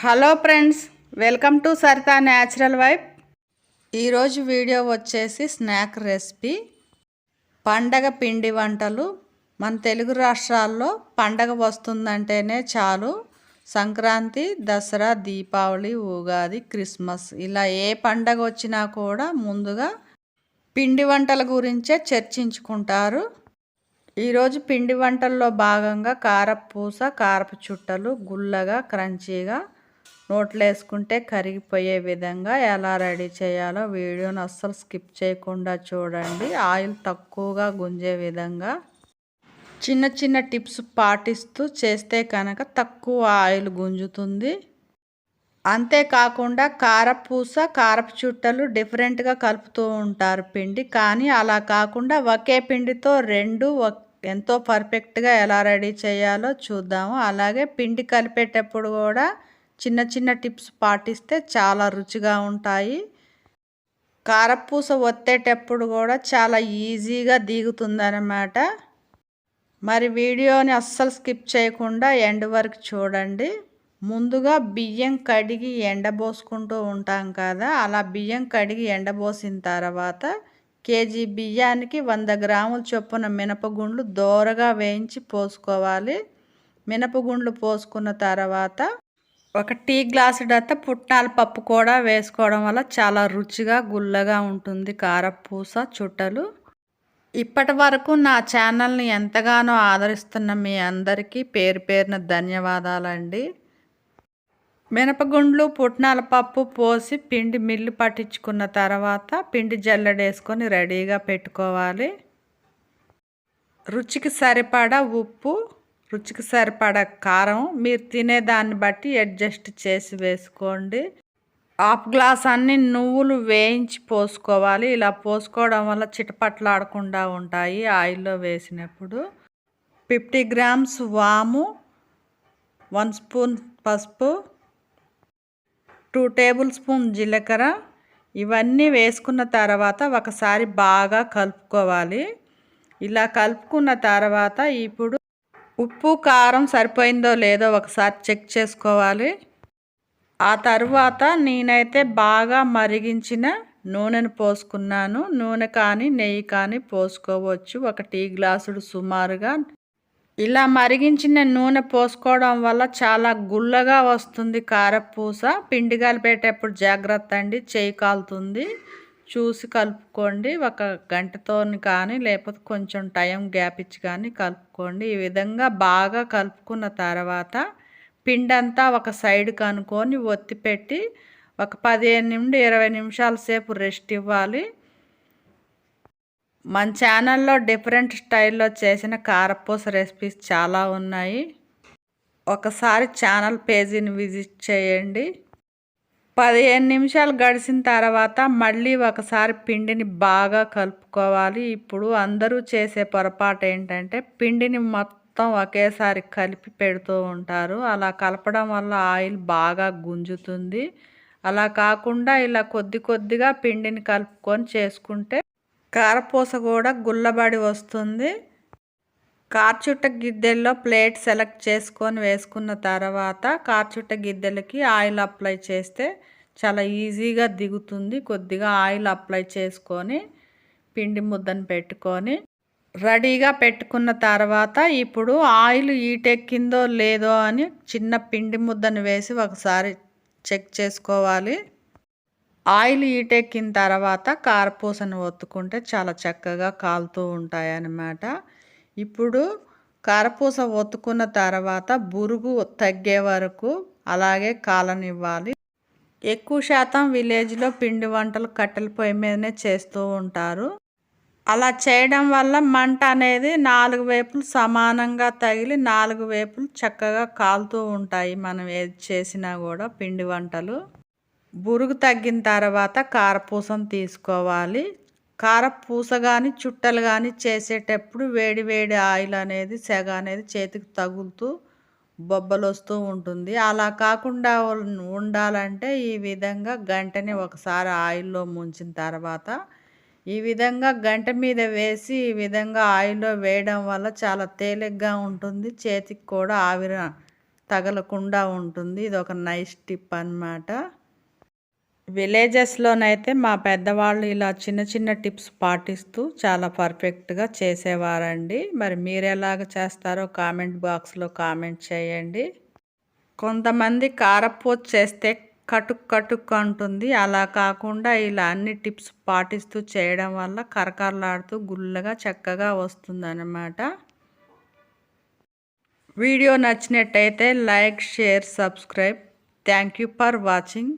Hello friends welcome to Sarita natural wife ఈరోజు video వచ్చేసి snack recipe. పండగ పిండి వంటలు. మన తెలుగు రాష్ట్రాల్లో పండగ వస్తుందంటేనే చాలు. సంక్రాంతి దసరా దీపావళి ఉగాది క్రిస్మస్ ఇలా ఏ పండగ వచ్చినా కూడా ముందుగా పిండి వంటల గురించే చర్చించుకుంటారు. ఈరోజు పిండి వంటల్లో భాగంగా కారపూస కారపు చుట్టలు గుల్లగా క్రంచీగా నోట్లో వేసుకుంటే కరిగిపోయే విధంగా ఎలా రెడీ చేయాలో వీడియోని అస్సలు స్కిప్ చేయకుండా చూడండి. ఆయిల్ తక్కువగా గుంజే విధంగా చిన్న చిన్న టిప్స్ పాటిస్తూ చేస్తే కనుక తక్కువ ఆయిల్ గుంజుతుంది. అంతేకాకుండా కారపూస కారపు చుట్టలు డిఫరెంట్గా కలుపుతూ ఉంటారు పిండి. కానీ అలా కాకుండా ఒకే పిండితో రెండు ఎంతో పర్ఫెక్ట్గా ఎలా రెడీ చేయాలో చూద్దాము. అలాగే పిండి కలిపేటప్పుడు కూడా చిన్న చిన్న టిప్స్ పాటిస్తే చాలా రుచిగా ఉంటాయి. కారపూస ఒత్తేటప్పుడు కూడా చాలా ఈజీగా దిగుతుందన్నమాట. మరి వీడియోని అస్సలు స్కిప్ చేయకుండా ఎండ్ వరకు చూడండి. ముందుగా బియ్యం కడిగి ఎండబోసుకుంటూ ఉంటాం కదా అలా బియ్యం కడిగి ఎండబోసిన తర్వాత కేజీ బియ్యానికి వంద గ్రాముల చొప్పున మినపగుండ్లు దోరగా వేయించి పోసుకోవాలి. మినపగుండ్లు పోసుకున్న తర్వాత ఒక టీ గ్లాసు డత్త పుట్నాల పప్పు కూడా వేసుకోవడం వల్ల చాలా రుచిగా గుల్లగా ఉంటుంది. కారపూస చుట్టలు. ఇప్పటి వరకు నా ఛానల్ని ఎంతగానో ఆదరిస్తున్న మీ అందరికీ పేరు పేరున ధన్యవాదాలండి. మినపగుండ్లు పుట్నాల పప్పు పోసి పిండి మిల్లు పట్టించుకున్న తర్వాత పిండి జల్లడేసుకొని రెడీగా పెట్టుకోవాలి. రుచికి సరిపడా ఉప్పు రుచికి సరిపడ కారం మీరు తినేదాన్ని బట్టి అడ్జస్ట్ చేసి వేసుకోండి. హాఫ్ గ్లాస్ అన్ని నువ్వులు వేయించి పోసుకోవాలి. ఇలా పోసుకోవడం వల్ల చిటపట్లాడకుండా ఉంటాయి ఆయిల్లో వేసినప్పుడు. ఫిఫ్టీ గ్రామ్స్ వాము వన్ స్పూన్ పసుపు టూ టేబుల్ స్పూన్ జీలకర్ర. ఇవన్నీ వేసుకున్న తర్వాత ఒకసారి బాగా కలుపుకోవాలి. ఇలా కలుపుకున్న తర్వాత ఇప్పుడు ఉప్పు కారం సరిపోయిందో లేదో ఒకసారి చెక్ చేసుకోవాలి. ఆ తర్వాత నేనైతే బాగా మరిగించిన నూనెను పోసుకున్నాను. నూనె కానీ నెయ్యి కానీ పోసుకోవచ్చు. ఒక టీ గ్లాసుడు సుమారుగా. ఇలా మరిగించిన నూనె పోసుకోవడం వల్ల చాలా గుల్లగా వస్తుంది కారపూస. పిండి కలిపేటప్పుడు జాగ్రత్త అండి చేయి కాలుతుంది. చూసి కలుపుకోండి. ఒక గంటతో కానీ లేకపోతే కొంచెం టైం గ్యాప్ ఇచ్చి కానీ కలుపుకోండి. ఈ విధంగా బాగా కలుపుకున్న తర్వాత పిండంతా ఒక సైడ్ కనుక్కొని ఒత్తి పెట్టి ఒక పదిహేను నుండి ఇరవై నిమిషాల సేపు రెస్ట్ ఇవ్వాలి. మన ఛానల్లో డిఫరెంట్ స్టైల్లో చేసిన కారపూస రెసిపీస్ చాలా ఉన్నాయి. ఒకసారి ఛానల్ పేజీని విజిట్ చేయండి. పదిహేను నిమిషాలు గడిచిన తర్వాత మళ్ళీ ఒకసారి పిండిని బాగా కలుపుకోవాలి. ఇప్పుడు అందరూ చేసే పొరపాటు ఏంటంటే పిండిని మొత్తం ఒకేసారి కలిపి పెడుతూ ఉంటారు. అలా కలపడం వల్ల ఆయిల్ బాగా గుంజుతుంది. అలా కాకుండా ఇలా కొద్ది కొద్దిగా పిండిని కలుపుకొని చేసుకుంటే కారపూస కూడా గుల్లబడి వస్తుంది. కార్చుట్ట గిద్దెల్లో ప్లేట్ సెలెక్ట్ చేసుకొని వేసుకున్న తర్వాత కార్చుట్ట గిద్దెలకి ఆయిల్ అప్లై చేస్తే చాలా ఈజీగా దిగుతుంది. కొద్దిగా ఆయిల్ అప్లై చేసుకొని పిండి ముద్దను పెట్టుకొని రెడీగా పెట్టుకున్న తర్వాత ఇప్పుడు ఆయిల్ ఈటెక్కిందో లేదో అని చిన్న పిండి ముద్దను వేసి ఒకసారి చెక్ చేసుకోవాలి. ఆయిల్ ఈటెక్కిన తర్వాత కారపూసను ఒత్తుకుంటే చాలా చక్కగా కాలుతూ ఉంటాయన్నమాట. ఇప్పుడు కారపూస ఒత్తుకున్న తర్వాత బురుగు తగ్గే వరకు అలాగే కాలనివ్వాలి. ఎక్కువ శాతం విలేజ్లో పిండి వంటలు కట్టెల పొయ్యి మీదనే చేస్తూ ఉంటారు. అలా చేయడం వల్ల మంట అనేది నాలుగు వైపులు సమానంగా తగిలి నాలుగు వైపులు చక్కగా కాలుతూ ఉంటాయి మనం ఏది చేసినా కూడా పిండి వంటలు. బురుగు తగ్గిన తర్వాత కారపూసం తీసుకోవాలి. కారపూస కానీ చుట్టలు కానీ చేసేటప్పుడు వేడి వేడి ఆయిల్ అనేది సెగ అనేది చేతికి తగులుతూ బొబ్బలు వస్తూ ఉంటుంది. అలా కాకుండా ఉండాలంటే ఈ విధంగా గంటని ఒకసారి ఆయిల్లో ముంచిన తర్వాత ఈ విధంగా గంట మీద వేసి ఈ విధంగా ఆయిల్లో వేయడం వల్ల చాలా తేలిగ్గా ఉంటుంది. చేతికి కూడా ఆవిర తగలకుండా ఉంటుంది. ఇది ఒక నైస్ టిప్ అన్నమాట. విలేజెస్లోనైతే మా పెద్దవాళ్ళు ఇలా చిన్న చిన్న టిప్స్ పాటిస్తూ చాలా పర్ఫెక్ట్గా చేసేవారండి. మరి మీరు ఎలాగ చేస్తారో కామెంట్ బాక్స్లో కామెంట్ చేయండి. కొంతమంది కారపూత చేస్తే కటుక్ కటుక్ అంటుంది. అలా కాకుండా ఇలా అన్ని టిప్స్ పాటిస్తూ చేయడం వల్ల కరకరలాడుతూ గుల్లగా చక్కగా వస్తుందన్నమాట. వీడియో నచ్చినట్టయితే like share subscribe. Thank you for watching.